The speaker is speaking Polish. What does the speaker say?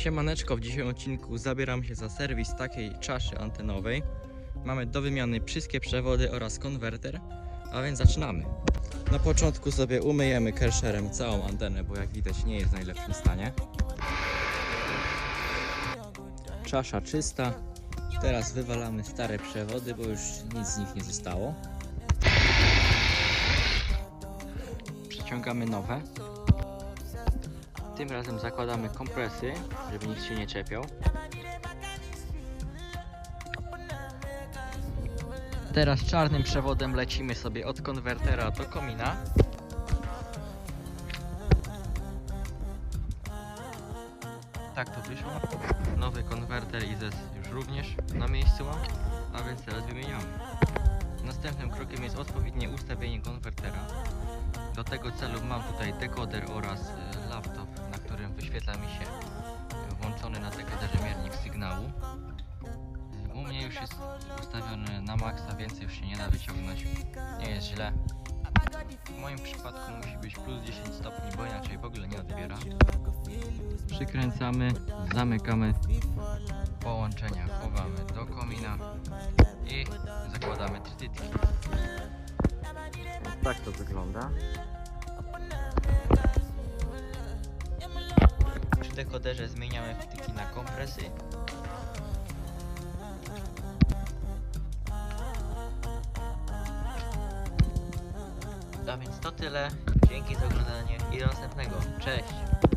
Siemaneczko, w dzisiejszym odcinku zabieram się za serwis takiej czaszy antenowej. Mamy do wymiany wszystkie przewody oraz konwerter, a więc zaczynamy. Na początku sobie umyjemy kerszerem całą antenę, bo jak widać nie jest w najlepszym stanie. Czasza czysta. Teraz wywalamy stare przewody, bo już nic z nich nie zostało. Przyciągamy nowe. Tym razem zakładamy kompresy, żeby nikt się nie czepiał. Teraz czarnym przewodem lecimy sobie od konwertera do komina. Tak to wyszło. Nowy konwerter i zes już również na miejscu mam, a więc teraz wymieniamy. Następnym krokiem jest odpowiednie ustawienie konwertera. Do tego celu mam tutaj dekoder oraz e, laptop, wyświetla mi się włączony na dekoderze miernik sygnału. U mnie już jest ustawiony na maksa, więcej już się nie da wyciągnąć. Nie jest źle. W moim przypadku musi być plus 10 stopni, bo inaczej w ogóle nie odbiera. Przykręcamy, zamykamy połączenia, chowamy do komina i zakładamy trytytki. Tak to wygląda. Dekoderze zmieniamy wtyki na kompresy. A więc to tyle. Dzięki za oglądanie i do następnego. Cześć!